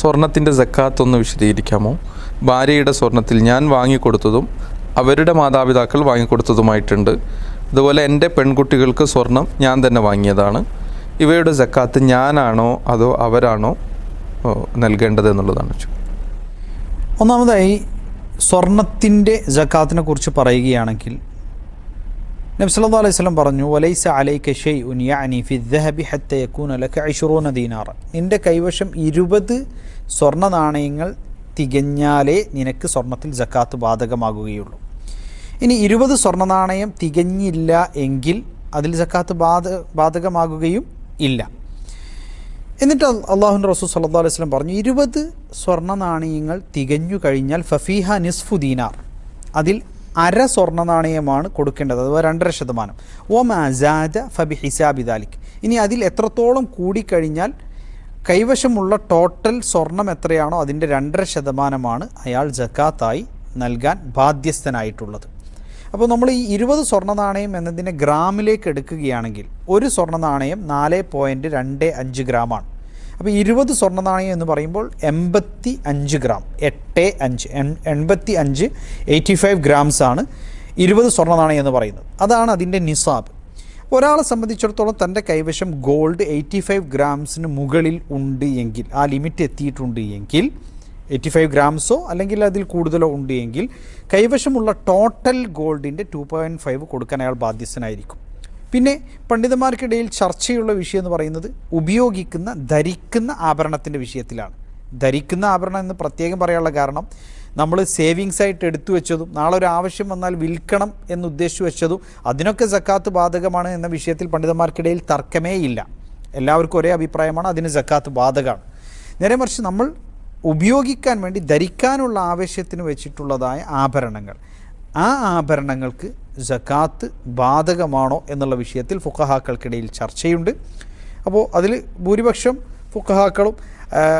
സ്വർണത്തിന്റെ ജക്കാത്ത് ഒന്ന് വിശദീകരിക്കാമോ? ഭാര്യയുടെ സ്വർണത്തിൽ ഞാൻ വാങ്ങിക്കൊടുത്തതും അവരുടെ മാതാപിതാക്കൾ വാങ്ങിക്കൊടുത്തതുമായിട്ടുണ്ട്. അതുപോലെ എന്റെ പെൺകുട്ടികൾക്ക് സ്വർണം ഞാൻ തന്നെ വാങ്ങിയതാണ്. ഇവയുടെ ജക്കാത്ത് ഞാനാണോ അതോ അവരാണോ നൽകേണ്ടത് എന്നുള്ളതാണ്. ഒന്നാമതായി സ്വർണത്തിന്റെ ജക്കാത്തിനെ കുറിച്ച് പറയുകയാണെങ്കിൽ നബി സല്ലു അലൈഹി സ്വലം പറഞ്ഞു വലൈസ അലൈക്ക് ഷെയ് ഉൻ യാനി ഫി ദഹബി ഹത്തയക്കൂൻ അലക്ക് ഐഷുറൂന ദീനാർ നിന്റെ കൈവശം ഇരുപത് സ്വർണ നാണയങ്ങൾ തികഞ്ഞാലേ നിനക്ക് സ്വർണത്തിൽ ജക്കാത്ത് ബാധകമാകുകയുള്ളൂ. ഇനി ഇരുപത് സ്വർണ നാണയം തികഞ്ഞില്ല എങ്കിൽ അതിൽ ജക്കാത്ത് ബാധ ബാധകമാകുകയും ഇല്ല. എന്നിട്ട് അള്ളാഹു റസൂൽ സല്ലു അലൈഹി സ്വലം പറഞ്ഞു ഇരുപത് സ്വർണ നാണയങ്ങൾ തികഞ്ഞു കഴിഞ്ഞാൽ ഫഫീഹ നിസ്ഫു ദീനാർ. അതിൽ അര സ്വർണ നാണയമാണ് കൊടുക്കേണ്ടത് അഥവാ രണ്ടര ശതമാനം. ഓ മസാദ ഫബി ഹിസാബി ദാലിക് ഇനി അതിൽ എത്രത്തോളം കൂടിക്കഴിഞ്ഞാൽ കൈവശമുള്ള ടോട്ടൽ സ്വർണം എത്രയാണോ അതിന്റെ രണ്ടര ശതമാനമാണ് അയാൾ ജക്കാത്തായി നൽകാൻ ബാധ്യസ്ഥനായിട്ടുള്ളത്. അപ്പോൾ നമ്മൾ ഈ ഇരുപത് സ്വർണ നാണയം എന്നതിനെ ഗ്രാമിലേക്ക് എടുക്കുകയാണെങ്കിൽ ഒരു സ്വർണ നാണയം നാല് പോയിന്റ് രണ്ട് അഞ്ച് ഗ്രാമാണ്. അപ്പോൾ ഇരുപത് സ്വർണ നാണയം എന്ന് പറയുമ്പോൾ എൺപത്തി അഞ്ച് ഗ്രാം എട്ട് അഞ്ച് എൺ- എൺപത്തി അഞ്ച് എയ്റ്റി ഫൈവ് ഗ്രാംസ് ആണ് ഇരുപത് സ്വർണ നാണയം എന്ന് പറയുന്നത്. അതാണ് അതിന്റെ നിസാബ്. ഒരാളെ സംബന്ധിച്ചിടത്തോളം തന്റെ കൈവശം ഗോൾഡ് എയ്റ്റി ഫൈവ് ഗ്രാംസിന് മുകളിൽ ഉണ്ട് എങ്കിൽ ആ ലിമിറ്റ് എത്തിയിട്ടുണ്ട് എങ്കിൽ എയ്റ്റി ഫൈവ് ഗ്രാംസോ അല്ലെങ്കിൽ അതിൽ കൂടുതലോ ഉണ്ട് എങ്കിൽ കൈവശമുള്ള ടോട്ടൽ ഗോൾഡിന്റെ ടു പോയിന്റ് ഫൈവ് കൊടുക്കാൻ അയാൾ ബാധ്യസ്ഥനായിരിക്കും. പിന്നെ പണ്ഡിതന്മാർക്കിടയിൽ ചർച്ചയുള്ള വിഷയം എന്ന് പറയുന്നത് ഉപയോഗിക്കുന്ന ധരിക്കുന്ന ആഭരണത്തിന്റെ വിഷയത്തിലാണ്. ധരിക്കുന്ന ആഭരണം എന്ന് പ്രത്യേകം പറയാനുള്ള കാരണം നമ്മൾ സേവിങ്സ് ആയിട്ട് എടുത്തു വെച്ചതും നാളെ ഒരു ആവശ്യം വന്നാൽ വിൽക്കണം എന്ന് ഉദ്ദേശിച്ചു വെച്ചതും അതിനൊക്കെ സക്കാത്ത് ബാധകമാണ് എന്ന വിഷയത്തിൽ പണ്ഡിതന്മാർക്കിടയിൽ തർക്കമേ ഇല്ല. എല്ലാവർക്കും ഒരേ അഭിപ്രായമാണ് അതിന് സക്കാത്ത് ബാധകമാണ്. നേരെ മറിച്ച് നമ്മൾ ഉപയോഗിക്കാൻ വേണ്ടി ധരിക്കാനുള്ള ആവശ്യത്തിന് വെച്ചിട്ടുള്ളതായ ആഭരണങ്ങൾ. ആ ആഭരണങ്ങൾക്ക് ജക്കാത്ത് ബാധകമാണോ എന്നുള്ള വിഷയത്തിൽ ഫുക്കഹാക്കൾക്കിടയിൽ ചർച്ചയുണ്ട്. അപ്പോൾ അതിൽ ഭൂരിപക്ഷം ഫുക്കഹാക്കളും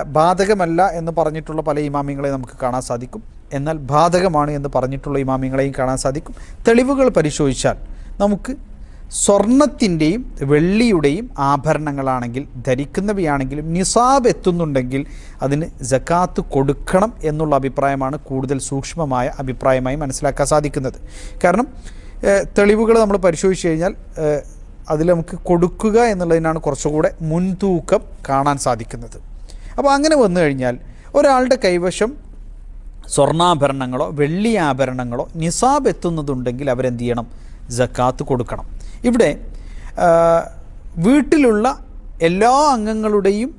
ബാധകമല്ല എന്ന് പറഞ്ഞിട്ടുള്ള പല ഇമാമിങ്ങളെ നമുക്ക് കാണാൻ സാധിക്കും. എന്നാൽ ബാധകമാണ് എന്ന് പറഞ്ഞിട്ടുള്ള ഇമാമിങ്ങളെയും കാണാൻ സാധിക്കും. തെളിവുകൾ പരിശോധിച്ചാൽ നമുക്ക് സ്വർണത്തിന്റെയും വെള്ളിയുടെയും ആഭരണങ്ങളാണെങ്കിൽ ധരിക്കുന്നവയാണെങ്കിലും നിസാബ് എത്തുന്നുണ്ടെങ്കിൽ അതിന് ജക്കാത്ത് കൊടുക്കണം എന്നുള്ള അഭിപ്രായമാണ് കൂടുതൽ സൂക്ഷ്മമായ അഭിപ്രായമായി മനസ്സിലാക്കാൻ സാധിക്കുന്നത്. കാരണം തെളിവുകൾ നമ്മൾ പരിശോധിച്ച് കഴിഞ്ഞാൽ അതിൽ നമുക്ക് കൊടുക്കുക എന്നുള്ളതിനാണ് കുറച്ചുകൂടെ മുൻതൂക്കം കാണാൻ സാധിക്കുന്നത്. അപ്പോൾ അങ്ങനെ വന്നു കഴിഞ്ഞാൽ ഒരാളുടെ കൈവശം സ്വർണാഭരണങ്ങളോ വെള്ളി ആഭരണങ്ങളോ നിസാബ് എത്തുന്നതുണ്ടെങ്കിൽ അവരെന്ത് ചെയ്യണം? ജക്കാത്ത് കൊടുക്കണം. ഇവിടെ വീട്ടിലുള്ള എല്ലാ അംഗങ്ങളുടെയും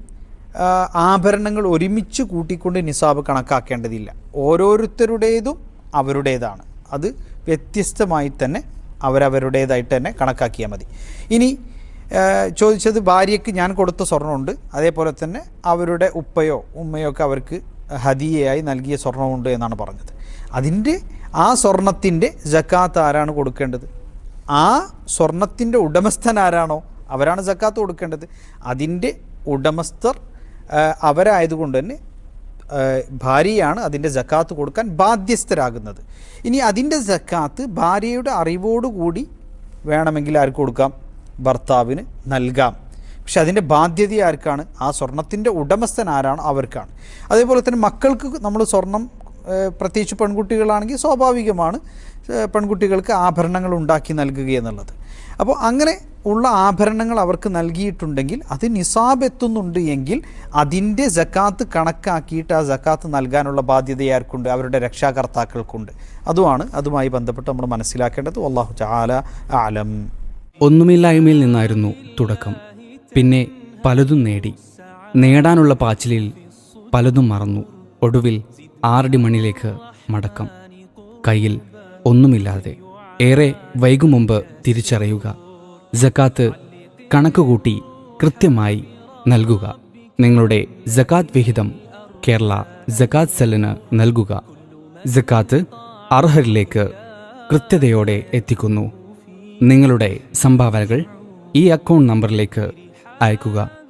ആഭരണങ്ങൾ ഒരുമിച്ച് കൂട്ടിക്കൊണ്ട് നിസാബ് കണക്കാക്കേണ്ടതില്ല. ഓരോരുത്തരുടേതും അവരുടേതാണ്. അത് വ്യത്യസ്തമായി തന്നെ അവരവരുടേതായിട്ട് തന്നെ കണക്കാക്കിയാൽ മതി. ഇനി ചോദിച്ചത് ഭാര്യയ്ക്ക് ഞാൻ കൊടുത്ത സ്വർണമുണ്ട് അതേപോലെ തന്നെ അവരുടെ ഉപ്പയോ ഉമ്മയോ ഒക്കെ അവർക്ക് ഹദിയയായി നൽകിയ സ്വർണമുണ്ട് എന്നാണ് പറഞ്ഞത്. അതിന്റെ ആ സ്വർണത്തിന്റെ ജക്കാത്ത് ആരാണ് കൊടുക്കേണ്ടത്? ആ സ്വർണത്തിന്റെ ഉടമസ്ഥൻ ആരാണോ? അവരാണ് ജക്കാത്ത് കൊടുക്കേണ്ടത്. അതിന്റെ ഉടമസ്ഥർ അവരായതുകൊണ്ട് തന്നെ ഭാര്യയാണ് അതിന്റെ ജക്കാത്ത് കൊടുക്കാൻ ബാധ്യസ്ഥരാകുന്നത്. ഇനി അതിന്റെ ജക്കാത്ത് ഭാര്യയുടെ അറിവോടുകൂടി വേണമെങ്കിൽ ആർക്ക് കൊടുക്കാം? ഭർത്താവിന് നൽകാം. പക്ഷെ അതിന്റെ ബാധ്യത ആർക്കാണ് ആ സ്വർണത്തിന്റെ ഉടമസ്ഥൻ ആരാണോ അവർക്കാണ്. അതേപോലെ തന്നെ മക്കൾക്ക് നമ്മൾ സ്വർണം പ്രത്യേകിച്ച് പെൺകുട്ടികളാണെങ്കിൽ സ്വാഭാവികമാണ് പെൺകുട്ടികൾക്ക് ആഭരണങ്ങൾ ഉണ്ടാക്കി നൽകുക എന്നുള്ളത്. അപ്പോൾ അങ്ങനെ ഉള്ള ആഭരണങ്ങൾ അവർക്ക് നൽകിയിട്ടുണ്ടെങ്കിൽ അത് നിസാബ് എത്തുന്നുണ്ട് എങ്കിൽ അതിന്റെ ജക്കാത്ത് കണക്കാക്കിയിട്ട് ആ ജക്കാത്ത് നൽകാനുള്ള ബാധ്യത ആർക്കുണ്ട്? അവരുടെ രക്ഷാകർത്താക്കൾക്കുണ്ട്. അതുമാണ് അതുമായി ബന്ധപ്പെട്ട് നമ്മൾ മനസ്സിലാക്കേണ്ടത്. അള്ളാഹു ചാല ആലം ഒന്നുമില്ലായ്മയിൽ നിന്നായിരുന്നു തുടക്കം. പിന്നെ പലതും നേടി. നേടാനുള്ള പാച്ചിലിൽ പലതും മറന്നു. ഒടുവിൽ ആറടി മണിലേക്ക് മടക്കം. കയ്യിൽ ഒന്നുമില്ലാതെ ഏറെ വൈകും മുമ്പ് തിരിച്ചറിയുക. ജക്കാത്ത് കണക്കുകൂട്ടി കൃത്യമായി നൽകുക. നിങ്ങളുടെ ജക്കാത്ത് വിഹിതം കേരള ജക്കാത്ത് സെല്ലിന് നൽകുക. ജക്കാത്ത് അർഹരിലേക്ക് കൃത്യതയോടെ എത്തിക്കുന്നു. നിങ്ങളുടെ സംഭാവനകൾ ഈ അക്കൗണ്ട് നമ്പറിലേക്ക് അയക്കുക.